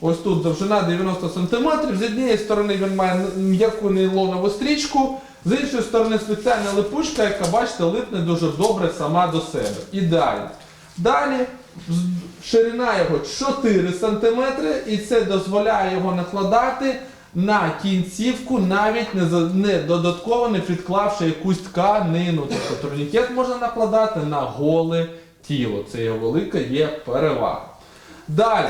Ось тут довжина 90 см. З однієї сторони він має м'яку нейлонову стрічку, з іншої сторони спеціальна липучка, яка, бачите, липне дуже добре сама до себе. Ідеально. Далі ширина його 4 см, і це дозволяє його накладати на кінцівку, навіть не, не додатково не підклавши якусь тканину. Тобто турнікет можна накладати на голе тіло. Це його велика є перевага. Далі.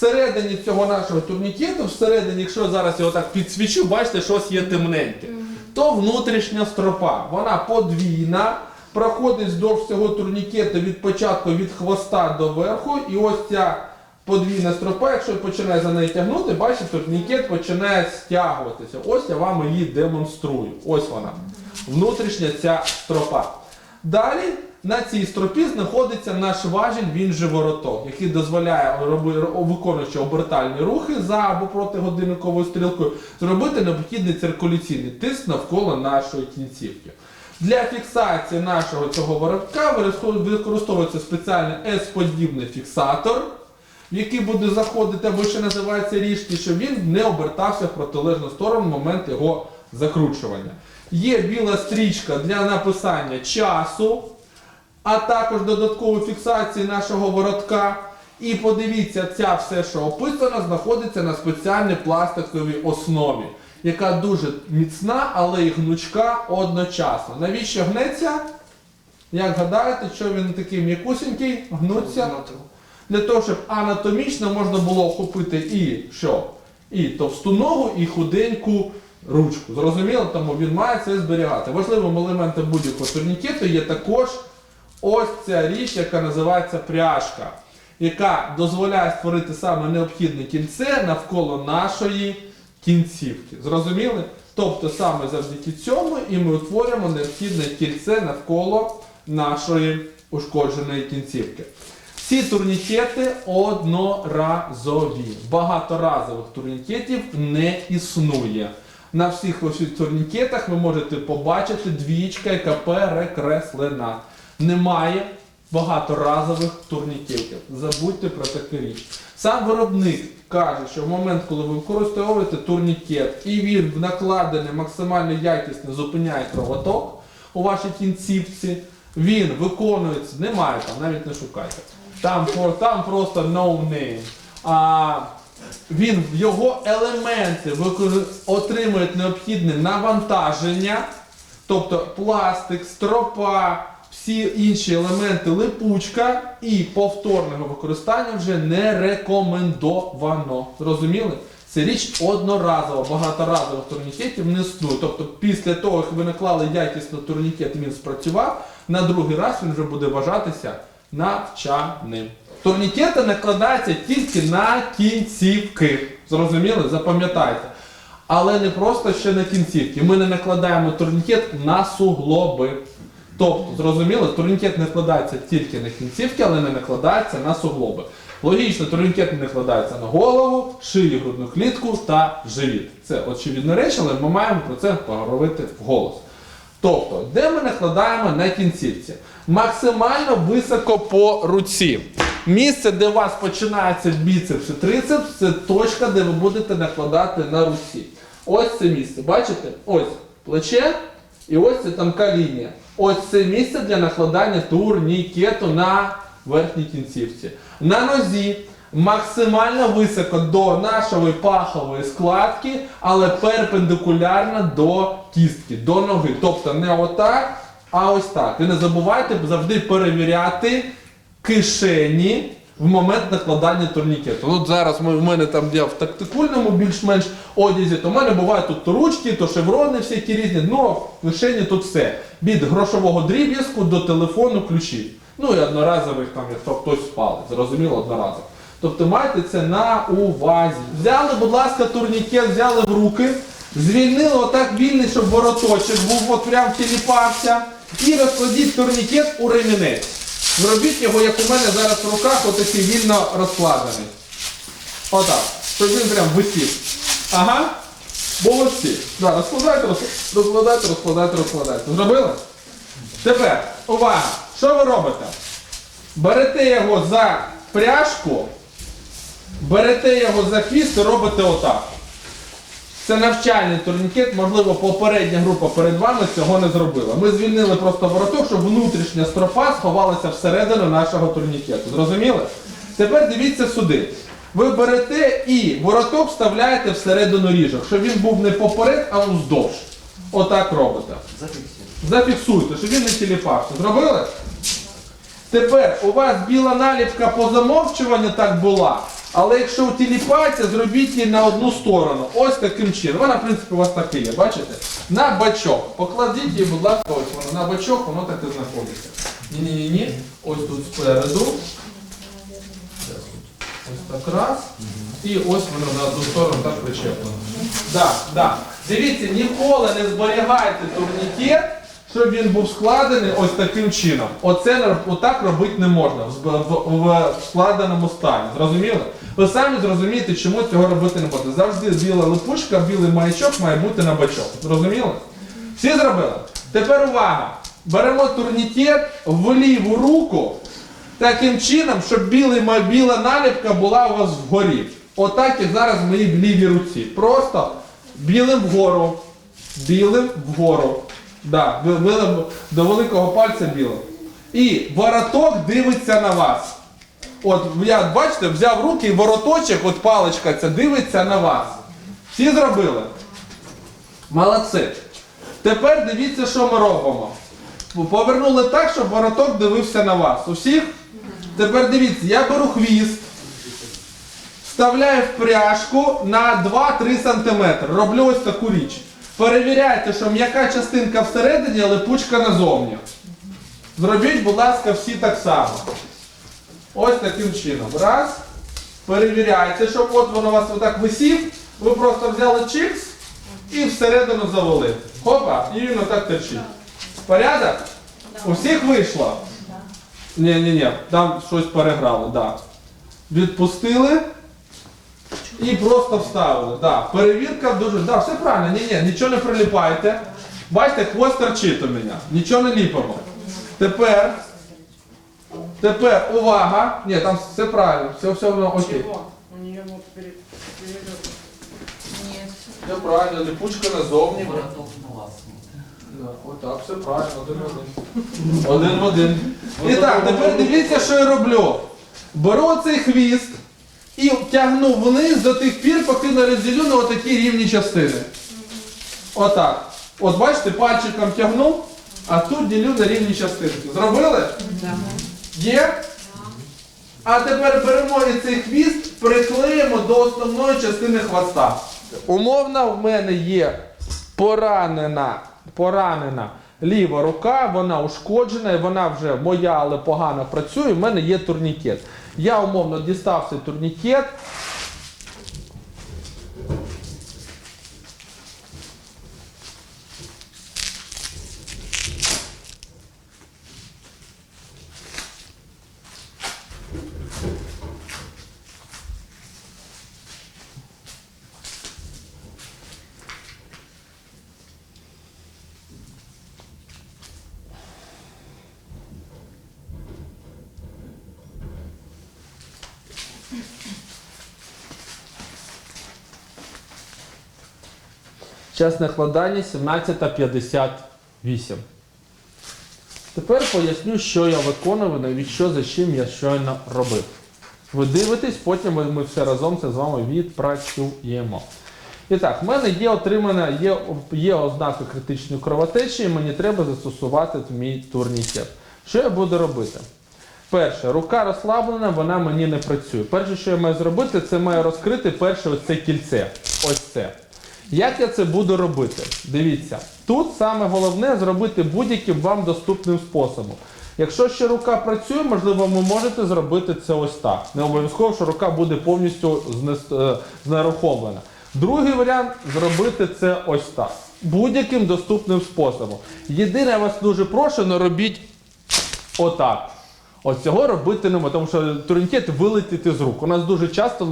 Всередині цього нашого турнікету, всередині, якщо я зараз його так підсвічу, бачите, щось є темненьке. То внутрішня стропа. Вона подвійна, проходить вздовж цього турнікету від початку від хвоста до верху. І ось ця подвійна стропа, якщо починає за неї тягнути, бачите, турнікет починає стягуватися. Ось я вам її демонструю. Ось вона. Внутрішня ця стропа. Далі на цій стропі знаходиться наш важіль, він же вороток, який дозволяє, виконуючи обертальні рухи за або проти годинниковою стрілкою, зробити необхідний циркуляційний тиск навколо нашої кінцівки. Для фіксації нашого цього воротка використовується- спеціальний S-подібний фіксатор, в який буде заходити, або ще називається ріжки, щоб він не обертався в протилежну сторону в момент його закручування. Є біла стрічка для написання часу, а також додаткової фіксації нашого воротка. І подивіться, ця все, що описано, знаходиться на спеціальній пластиковій основі, яка дуже міцна, але і гнучка одночасно. Навіщо гнеться? Як гадаєте, що він такий м'якусенький, гнуться? Для того, щоб анатомічно можна було охопити і що? І товсту ногу, і худеньку ручку. Зрозуміло, тому він має це зберігати. Важливим елементом будь-якого турнікету є також ось ця річ, яка називається пряжка, яка дозволяє створити саме необхідне кільце навколо нашої кінцівки. Зрозуміли? Тобто саме завдяки цьому і ми утворюємо необхідне кільце навколо нашої ушкодженої кінцівки. Ці турнікети одноразові. Багаторазових турнікетів не існує. На всіх турнікетах ви можете побачити двічка, яка перекреслена. Немає багаторазових турнікетів. Забудьте про таку річ. Сам виробник каже, що в момент, коли ви використовуєте турнікет і він накладений максимально якісно зупиняє кровоток у вашій кінцівці, він виконується, немає там, навіть не шукайте. Там, там просто no name. А, він його елементи отримують необхідне навантаження, тобто пластик, стропа, всі інші елементи липучка і повторного використання вже не рекомендовано. Зрозуміли? Це річ одноразова, багаторазових турнікетів не існує. Тобто після того, як ви наклали якісно турнікет, він спрацював, на другий раз він вже буде вважатися навчаним. Турнікети накладаються тільки на кінцівки. Зрозуміли? Запам'ятайте. Але не просто ще на кінцівки. Ми не накладаємо турнікет на суглоби. Тобто, зрозуміло, турнікет не накладається тільки на кінцівки, але не накладається на суглоби. Логічно, турнікет не накладається на голову, шию, грудну клітку та живіт. Це очевидна річ, але ми маємо про це поговорити вголос. Тобто, де ми накладаємо на кінцівці? Максимально високо по руці. Місце, де у вас починається біцепс і трицепс, це точка, де ви будете накладати на руці. Ось це місце. Бачите? Ось плече і ось це тонка лінія. Ось це місце для накладання турнікету на верхній кінцівці. На нозі максимально високо до нашої пахової складки, але перпендикулярно до кістки, до ноги. Тобто не отак, а ось так. І не забувайте завжди перевіряти кишені в момент накладання турнікету. От зараз ми, в мене там я в тактикульному більш-менш одязі, то в мене бувають тут то ручки, то шеврони всякі різні, ну в кишені тут все. Від грошового дріб'язку до телефону ключі. Ну і одноразових там, якщо хтось спалить, зрозуміло, одноразово. Тобто майте це на увазі. Взяли, будь ласка, турнікет, взяли в руки, звільнили отак вільний, щоб вороточок був, от прям тіліпався. І розкладіть турнікет у ремінець. Зробіть його, як у мене зараз в руках, отакий вільно розкладений. Отак. Щоб він прям висів. Ага. Молодці. Да, розкладайте, розкладайте, розкладайте, розкладайте. Зробили? Тепер, увага! Що ви робите? Берете його за пряжку берете його за хвіст і робите отак. Це навчальний турнікет, можливо, попередня група перед вами цього не зробила. Ми звільнили просто вороток, щоб внутрішня стропа сховалася всередину нашого турнікету. Зрозуміли? Тепер дивіться сюди. Ви берете і вороток вставляєте всередину ріжок, щоб він був не поперед, а вздовж. Отак робите. Зафіксуйте, щоб він не тіліпався. Зробили? Тепер у вас біла наліпка по замовчуванню так була, але якщо утіліпається, зробіть її на одну сторону. Ось таким чином. Вона, в принципі, у вас так і є, бачите? На бачок. Покладіть її, будь ласка, ось воно на бачок, воно так і знаходиться. Ні-ні-ні. Ось тут спереду. Ось так раз. І ось воно на одну сторону так причеплено. Да, да. Дивіться, ніколи не зберігайте турнікет, щоб він був складений ось таким чином. Оце отак робити не можна в, в, в складеному стані. Зрозуміли? Ви самі зрозумієте, чому цього робити не можна. Завжди біла липучка, білий маячок має бути на бачок. Зрозуміли? Всі зробили? Тепер увага! Беремо турнікет в ліву руку таким чином, щоб білий, біла наліпка була у вас вгорі. Отак і зараз в моїй лівій руці. Просто білим вгору, білим вгору. Да, до великого пальця білим. І вороток дивиться на вас. От я, бачите, взяв руки і вороточок, от паличка ця дивиться на вас. Всі зробили? Молодці. Тепер дивіться, що ми робимо. Повернули так, щоб вороток дивився на вас. Усіх? Тепер дивіться, я беру хвіст, вставляю в пряжку на 2-3 см. Роблю ось таку річ. Перевіряйте, що м'яка частинка всередині, а липучка назовні. Зробіть, будь ласка, всі так само. Ось таким чином. Раз. Перевіряйте, щоб от воно у вас отак висів. Ви просто взяли чикс і всередину завели. Хопа, і він отак терчить. Порядок? У всіх вийшло? Ні, ні, ні, там щось переграли, да. Відпустили і просто вставили. Да. Перевірка дуже. Да, все правильно, ні, ні, нічого не приліпайте. Бачите, хвост торчить у мене. Нічого не ліпимо. Тепер. Тепер увага. Ні, там все правильно, все, все воно окей. У нее вот перед перелетом. Все правильно, ліпучка назовні. Да, Отак, все правильно, один в один. Один в один. І так, тепер дивіться, що я роблю. Беру цей хвіст і тягну вниз до тих пір, поки не розділю на отакі рівні частини. Отак. От бачите, пальчиком тягну, а тут ділю на рівні частинки. Зробили? Є? А тепер беремо і цей хвіст, приклеїмо до основної частини хвоста. Умовно, в мене є поранена, поранена ліва рука, вона ушкоджена, вона вже моя, але погано працює. В мене є турнікет. Я умовно дістав цей турнікет. Час накладання 17.58. Тепер поясню, що я виконував, навіщо за чим я щойно робив. Ви дивитесь, потім ми, все разом це з вами відпрацюємо. І так, в мене є отримана, є, є ознаки критичної кровотечі, і мені треба застосувати мій турнікет. Що я буду робити? Перше, рука розслаблена, вона мені не працює. Перше, що я маю зробити, це маю розкрити перше оце кільце. Ось це. Як я це буду робити? Дивіться, тут саме головне зробити будь-яким вам доступним способом. Якщо ще рука працює, можливо, ви можете зробити це ось так. Не обов'язково, що рука буде повністю е, знерухомлена. Другий варіант зробити це ось так. Будь-яким доступним способом. Єдине, я вас дуже прошу, не робіть отак. От цього робити не можна, тому що турнікет вилетить з рук. У нас дуже часто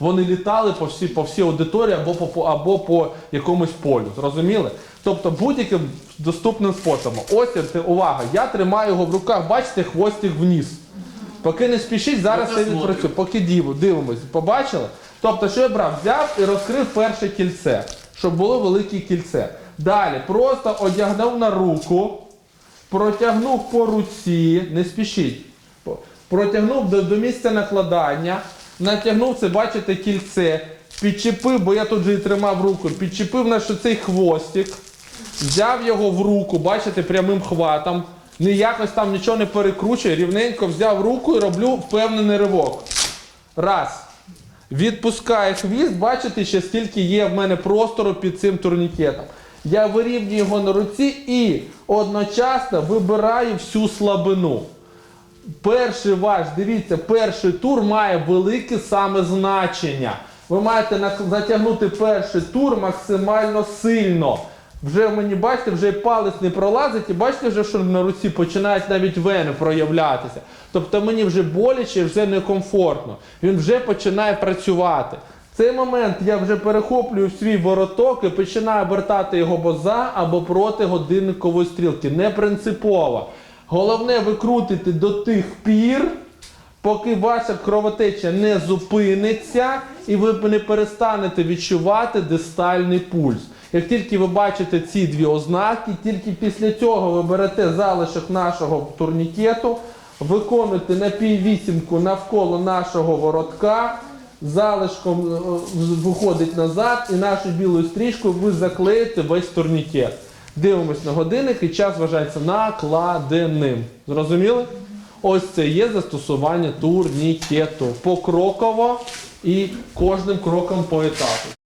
вони літали по всій, по всій аудиторії або по, або по якомусь полю. Зрозуміли? Тобто будь-яким доступним способом. Ось увага. Я тримаю його в руках, бачите, хвостик вниз. Поки не спішіть, зараз Ну, це відпрацює. Поки дивимось, побачили? Тобто, що я брав? Взяв і розкрив перше кільце, щоб було велике кільце. Далі просто одягнув на руку, протягнув по руці, не спішіть. Протягнув до, до місця накладання, натягнув це, бачите, кільце, підчепив, бо я тут же і тримав руку, підчепив наш цей хвостик, взяв його в руку, бачите, прямим хватом. Не якось там нічого не перекручує, рівненько взяв руку і роблю впевнений ривок. Раз. Відпускаю хвіст, бачите, ще скільки є в мене простору під цим турнікетом. Я вирівнюю його на руці і одночасно вибираю всю слабину. Перший ваш, дивіться, перший тур має велике саме значення. Ви маєте затягнути перший тур максимально сильно. Вже мені бачите, вже і палець не пролазить, і бачите, вже, що на руці починають навіть вени проявлятися. Тобто мені вже боляче, вже некомфортно. Він вже починає працювати. В цей момент я вже перехоплюю свій вороток і починаю вертати його або за, або проти годинникової стрілки. Не принципово. Головне викрутити до тих пір, поки ваша кровотеча не зупиниться і ви не перестанете відчувати дистальний пульс. Як тільки ви бачите ці дві ознаки, тільки після цього ви берете залишок нашого турнікету, виконуєте напіввісімку навколо нашого воротка, залишком е, виходить назад і нашою білою стрічкою ви заклеїте весь турнікет. Дивимось на годинник і час вважається накладеним. Зрозуміли? Ось це є застосування турнікету покроково і кожним кроком по етапу.